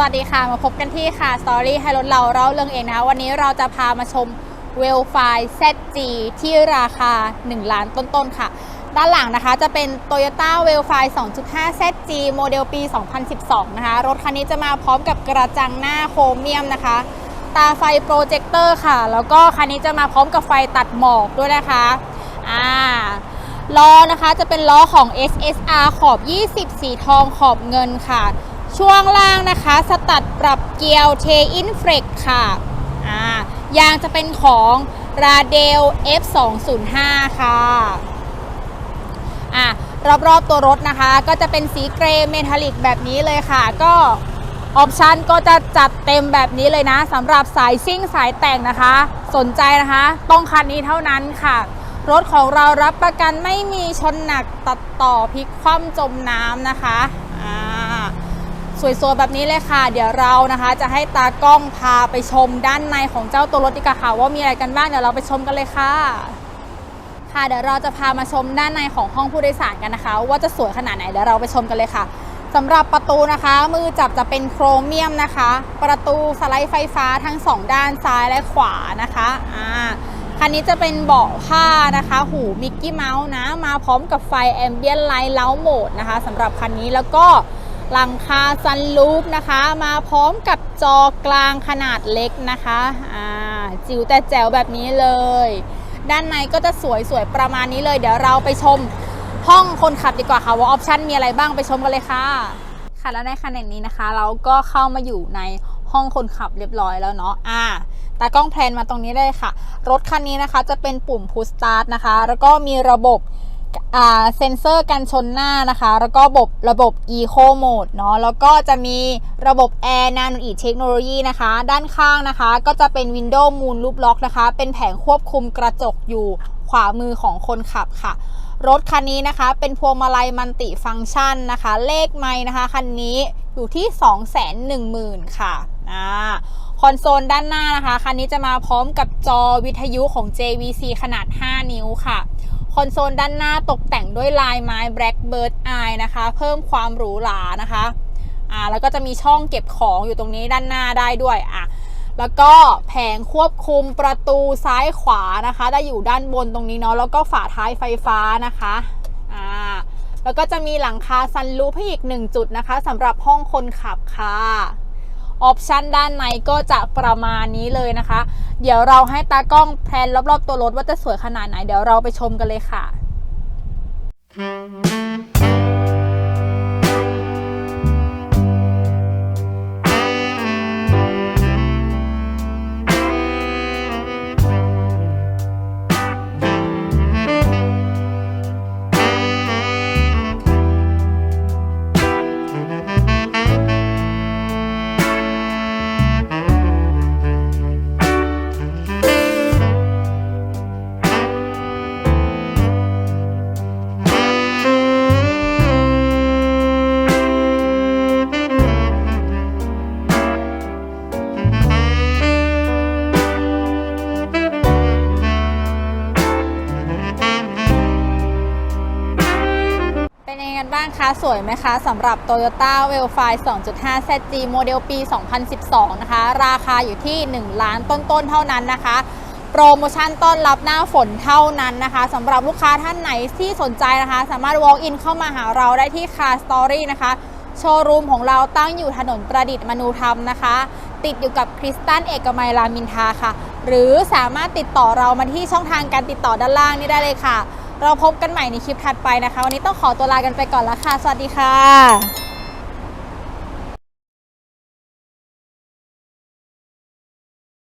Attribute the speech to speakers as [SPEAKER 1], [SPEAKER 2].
[SPEAKER 1] สวัสดีค่ะ มาพบกันที่ค่ะ Story ให้รถเราเล่าเรื่องเองนะคะ วันนี้เราจะพามาชม w e l f i ZG ที่ราคา 1 ล้านต้นๆค่ะ ด้านหลังนะคะจะเป็น Toyota w e l f i 2.5 ZG โมเดลปี 2012 นะคะ รถคันนี้จะมาพร้อมกับกระจังหน้าโครเมียมนะคะ ตาไฟโปรเจคเตอร์ค่ะ แล้วก็คันนี้จะมาพร้อมกับไฟตัดหมอกด้วยนะคะอ่าล้อนะคะจะเป็นล้อของ SSR ขอบ 20 สีทองขอบเงินค่ะ ช่วงล่างนะคะ สตัดปรับเกียวเทอินเฟรกค่ะอ่ายางจะเป็นของราเดล F205 ค่ะอ่ารอบๆตัวรถนะคะ ก็จะเป็นสีเกรย์เมทัลลิกแบบนี้เลยค่ะ ก็ออปชันก็จะจัดเต็มแบบนี้เลยนะสำหรับสายซิ่งสายแต่งนะคะ สนใจนะคะ ต้องคันนี้เท่านั้นค่ะ รถของเรารับประกันไม่มีชนหนักตัดต่อพลิกคว่ำจมน้ำนะคะ สวยๆแบบนี้เลยค่ะ เดี๋ยวเรานะคะ จะให้ตากล้องพาไปชมด้านในของเจ้าตัวรถดีกว่าค่ะ ว่ามีอะไรกันบ้างเดี๋ยวเราไปชมกันเลยค่ะ ค่ะเดี๋ยวเราจะพามาชมด้านในของห้องผู้โดยสารกันนะคะ ว่าจะสวยขนาดไหนเดี๋ยวเราไปชมกันเลยค่ะสำหรับประตูนะคะ มือจับจะเป็นโครเมียมนะคะ ประตูสไลด์ไฟฟ้าทั้งสองด้านซ้ายและขวานะคะอ่าคันนี้จะเป็นเบาะผ้านะคะ หูมิกกี้เมาส์นะ มาพร้อมกับไฟแอมเบียนไลท์เล้าโหมดนะคะสำหรับคันนี้แล้วก็ หลังคาซันลูปนะคะ มาพร้อมกับจอกลางขนาดเล็กนะคะอ่าจิ๋วแต่แจ๋วแบบนี้เลย ด้านในก็จะสวยๆ ประมาณนี้เลย เดี๋ยวเราไปชมห้องคนขับดีกว่าค่ะ ว่าออปชันมีอะไรบ้างไปชมกันเลยค่ะ ค่ะแล้วในขณะนี้นะคะ เราก็เข้ามาอยู่ในห้องคนขับเรียบร้อยแล้วเนาะอ่าตากล้องแพลนมาตรงนี้ได้ค่ะ รถคันนี้นะคะจะเป็นปุ่ม push start นะคะ แล้วก็มีระบบ เซ็นเซอร์กันชนหน้านะคะ แล้วก็ระบบระบบ Eco Mode เนาะแล้วก็จะมีระบบ Air Nano e Technology นะคะ ด้านข้างนะคะ ก็จะเป็น Windows Moon Loop Lock นะคะ เป็นแผงควบคุมกระจกอยู่ขวามือของคนขับค่ะ รถคันนี้นะคะ เป็นพวงมาลัยมัลติฟังก์ชันนะคะ เลขไม้นะคะ คันนี้อยู่ที่ 210,000 ค่ะอ่าคอนโซลด้านหน้านะคะ คันนี้จะมาพร้อมกับจอวิทยุของ JVC ขนาด 5 นิ้วค่ะ คอนโซลด้านหน้าตกแต่งด้วยลายไม้ Blackbird Eye นะคะ เพิ่มความหรูหรานะคะอ่าแล้วก็จะมีช่องเก็บของอยู่ตรงนี้ด้านหน้าได้ด้วยอะแล้วก็แผงควบคุมประตูซ้ายขวานะคะ ได้อยู่ด้านบนตรงนี้เนาะแล้วก็ฝาท้ายไฟฟ้านะคะอ่าแล้วก็จะมีหลังคาซันรูฟให้อีกหนึ่งจุดนะคะสำหรับห้องคนขับค่ะ ออปชันด้านในก็จะประมาณนี้เลยนะคะ เดี๋ยวเราให้ตากล้องแพลนรอบๆตัวรถว่าจะสวยขนาดไหน เดี๋ยวเราไปชมกันเลยค่ะ กันบ้างคะสวยไหมคะสำหรับ Toyota w e l f i 2.5 ZG โมเดลปี 2012 นะคะ ราคาอยู่ที่ 1 ล้านต้นๆ เท่านั้นนะคะ โปรโมชั่นต้อนรับหน้าฝนเท่านั้นนะคะสำหรับลูกค้าท่านไหนที่สนใจนะคะ สามารถ walk in เข้ามาหาเราได้ที่ Car Story นะคะ โชว์รูมของเราตั้งอยู่ถนนประดิษฐ์มนูธรรมนะคะ ติดอยู่กับคริสตันเอกมัยรามินทาค่ะ หรือสามารถติดต่อเรามาที่ช่องทางการติดต่อด้านล่างนี้ได้เลยค่ะ เราพบกันใหม่ในคลิปถัดไปนะคะ วันนี้ต้องขอตัวลากันไปก่อนแล้วค่ะ สวัสดีค่ะ